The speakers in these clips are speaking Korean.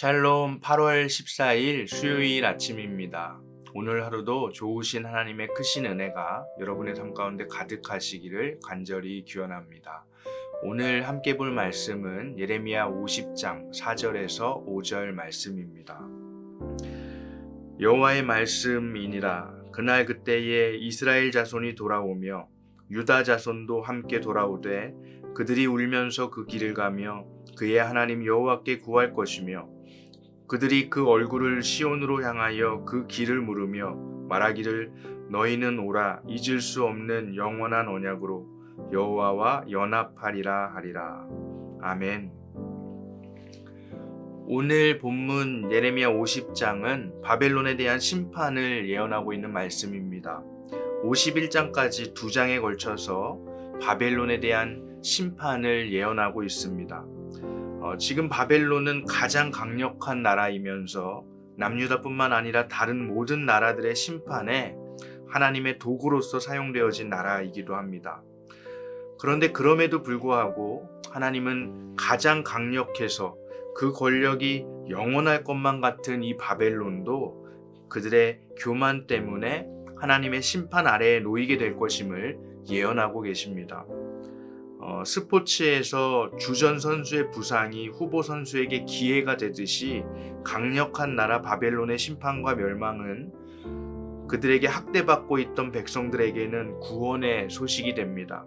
샬롬 8월 14일 수요일 아침입니다. 오늘 하루도 좋으신 하나님의 크신 은혜가 여러분의 삶 가운데 가득하시기를 간절히 기원합니다. 오늘 함께 볼 말씀은 예레미야 50장 4절에서 5절 말씀입니다. 여호와의 말씀이니라 그날 그때에 이스라엘 자손이 돌아오며 유다 자손도 함께 돌아오되 그들이 울면서 그 길을 가며 그의 하나님 여호와께 구할 것이며 그들이 그 얼굴을 시온으로 향하여 그 길을 물으며 말하기를 너희는 오라 잊을 수 없는 영원한 언약으로 여호와와 연합하리라 하리라 아멘. 오늘 본문 예레미야 50장은 바벨론에 대한 심판을 예언하고 있는 말씀입니다. 51장까지 두 장에 걸쳐서 바벨론에 대한 심판을 예언하고 있습니다. 어, 지금 바벨론은 가장 강력한 나라이면서 남유다뿐만 아니라 다른 모든 나라들의 심판에 하나님의 도구로서 사용되어진 나라이기도 합니다. 그런데 그럼에도 불구하고 하나님은 가장 강력해서 그 권력이 영원할 것만 같은 이 바벨론도 그들의 교만 때문에 하나님의 심판 아래에 놓이게 될 것임을 예언하고 계십니다. 어, 스포츠에서 주전 선수의 부상이 후보 선수에게 기회가 되듯이 강력한 나라 바벨론의 심판과 멸망은 그들에게 학대받고 있던 백성들에게는 구원의 소식이 됩니다.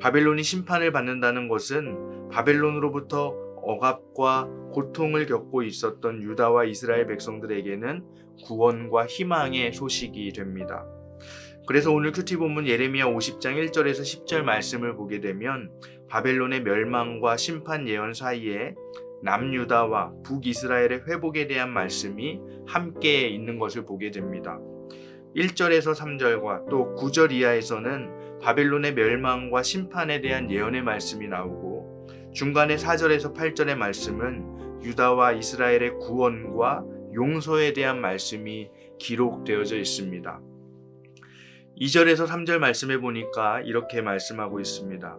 바벨론이 심판을 받는다는 것은 바벨론으로부터 억압과 고통을 겪고 있었던 유다와 이스라엘 백성들에게는 구원과 희망의 소식이 됩니다. 그래서 오늘 큐티 본문 예레미야 50장 1절에서 10절 말씀을 보게 되면 바벨론의 멸망과 심판 예언 사이에 남유다와 북이스라엘의 회복에 대한 말씀이 함께 있는 것을 보게 됩니다. 1절에서 3절과 또 9절 이하에서는 바벨론의 멸망과 심판에 대한 예언의 말씀이 나오고 중간에 4절에서 8절의 말씀은 유다와 이스라엘의 구원과 용서에 대한 말씀이 기록되어져 있습니다. 2절에서 3절 말씀해 보니까 이렇게 말씀하고 있습니다.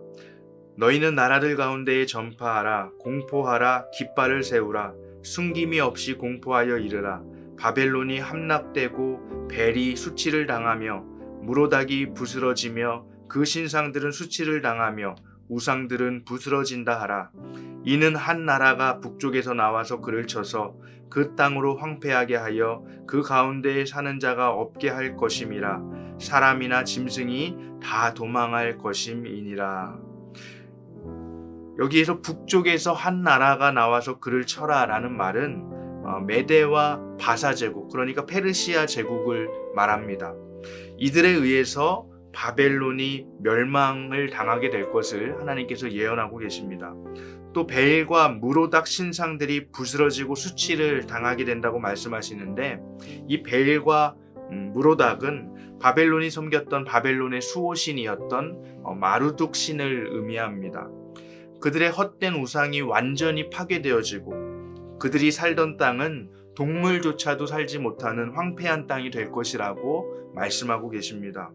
너희는 나라들 가운데에 전파하라, 공포하라, 깃발을 세우라, 숨김이 없이 공포하여 이르라. 바벨론이 함락되고 벨이 수치를 당하며 무로닥이 부스러지며 그 신상들은 수치를 당하며 우상들은 부스러진다 하라. 이는 한 나라가 북쪽에서 나와서 그를 쳐서 그 땅으로 황폐하게 하여 그 가운데에 사는 자가 없게 할 것임이라. 사람이나 짐승이 다 도망할 것임이니라. 여기에서 북쪽에서 한 나라가 나와서 그를 쳐라라는 말은 어, 메데와 바사 제국, 그러니까 페르시아 제국을 말합니다. 이들에 의해서 바벨론이 멸망을 당하게 될 것을 하나님께서 예언하고 계십니다. 또 벨과 무로닥 신상들이 부스러지고 수치를 당하게 된다고 말씀하시는데 이 벨과 음, 무로닥은 바벨론이 섬겼던 바벨론의 수호신이었던 어, 마루둑 신을 의미합니다. 그들의 헛된 우상이 완전히 파괴되어지고 그들이 살던 땅은 동물조차도 살지 못하는 황폐한 땅이 될 것이라고 말씀하고 계십니다.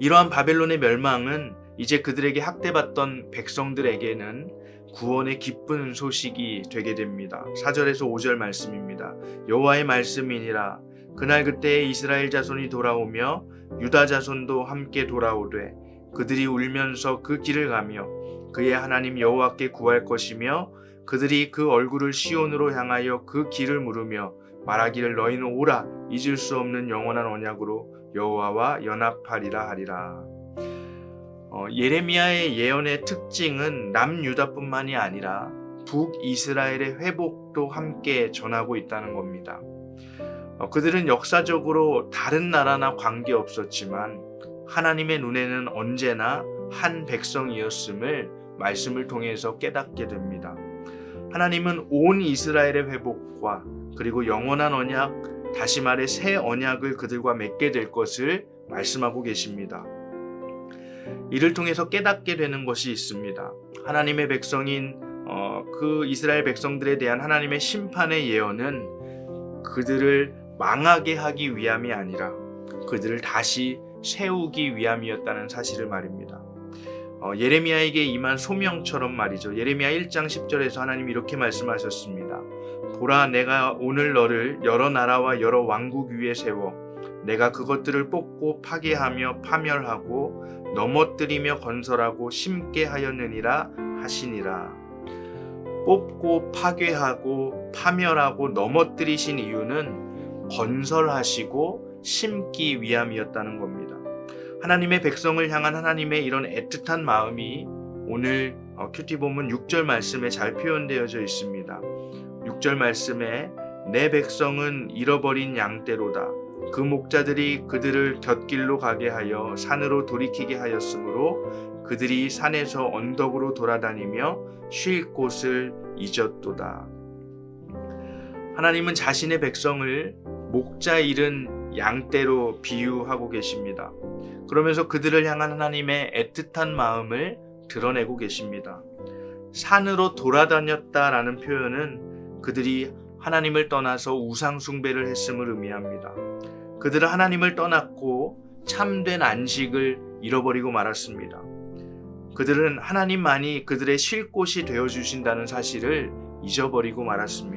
이러한 바벨론의 멸망은 이제 그들에게 학대받던 백성들에게는 구원의 기쁜 소식이 되게 됩니다. 4절에서 5절 말씀입니다. 여호와의 말씀이니라 그날 그때에 이스라엘 자손이 돌아오며 유다 자손도 함께 돌아오되 그들이 울면서 그 길을 가며 그의 하나님 여호와께 구할 것이며 그들이 그 얼굴을 시온으로 향하여 그 길을 물으며 말하기를 너희는 오라 잊을 수 없는 영원한 언약으로 여호와와 연합하리라 하리라. 어, 예레미야의 예언의 특징은 남유다뿐만이 아니라 북이스라엘의 회복도 함께 전하고 있다는 겁니다. 어, 그들은 역사적으로 다른 나라나 관계 없었지만 하나님의 눈에는 언제나 한 백성이었음을 말씀을 통해서 깨닫게 됩니다. 하나님은 온 이스라엘의 회복과 그리고 영원한 언약, 다시 말해 새 언약을 그들과 맺게 될 것을 말씀하고 계십니다. 이를 통해서 깨닫게 되는 것이 있습니다. 하나님의 백성인 어, 그 이스라엘 백성들에 대한 하나님의 심판의 예언은 그들을 망하게 하기 위함이 아니라 그들을 다시 세우기 위함이었다는 사실을 말입니다. 어, 예레미야에게 임한 소명처럼 말이죠. 예레미야 1장 10절에서 하나님이 이렇게 말씀하셨습니다. 보라 내가 오늘 너를 여러 나라와 여러 왕국 위에 세워 내가 그것들을 뽑고 파괴하며 파멸하고 넘어뜨리며 건설하고 심게 하였느니라 하시니라. 뽑고 파괴하고 파멸하고 넘어뜨리신 이유는 건설하시고 심기 위함이었다는 겁니다. 하나님의 백성을 향한 하나님의 이런 애틋한 마음이 오늘 어, 큐티 본문 6절 말씀에 잘 표현되어져 있습니다. 6절 말씀에 내 백성은 잃어버린 양떼로다. 그 목자들이 그들을 곁길로 가게 하여 산으로 돌이키게 하였으므로 그들이 산에서 언덕으로 돌아다니며 쉴 곳을 잊었도다. 하나님은 자신의 백성을 목자 잃은 양떼로 비유하고 계십니다. 그러면서 그들을 향한 하나님의 애틋한 마음을 드러내고 계십니다. 산으로 돌아다녔다라는 표현은 그들이 하나님을 떠나서 우상숭배를 했음을 의미합니다. 그들은 하나님을 떠났고 참된 안식을 잃어버리고 말았습니다. 그들은 하나님만이 그들의 쉴 곳이 되어 주신다는 사실을 잊어버리고 말았습니다.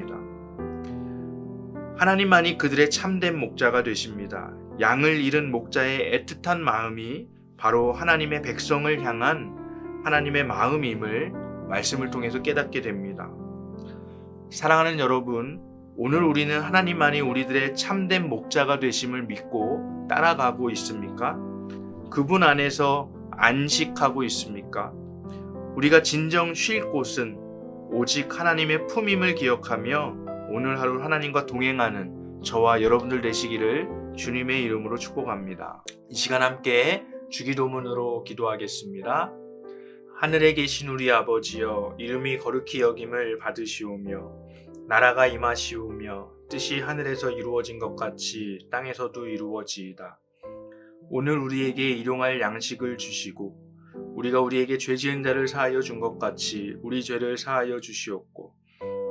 하나님만이 그들의 참된 목자가 되십니다. 양을 잃은 목자의 애틋한 마음이 바로 하나님의 백성을 향한 하나님의 마음임을 말씀을 통해서 깨닫게 됩니다. 사랑하는 여러분, 오늘 우리는 하나님만이 우리들의 참된 목자가 되심을 믿고 따라가고 있습니까? 그분 안에서 안식하고 있습니까? 우리가 진정 쉴 곳은 오직 하나님의 품임을 기억하며 오늘 하루 하나님과 동행하는 저와 여러분들 되시기를 주님의 이름으로 축복합니다. 이 시간 함께 주기도문으로 기도하겠습니다. 하늘에 계신 우리 아버지여 이름이 거룩히 여김을 받으시오며 나라가 임하시오며 뜻이 하늘에서 이루어진 것 같이 땅에서도 이루어지이다. 오늘 우리에게 일용할 양식을 주시고 우리가 우리에게 죄 지은 자를 사하여 준 것 같이 우리 죄를 사하여 주시옵고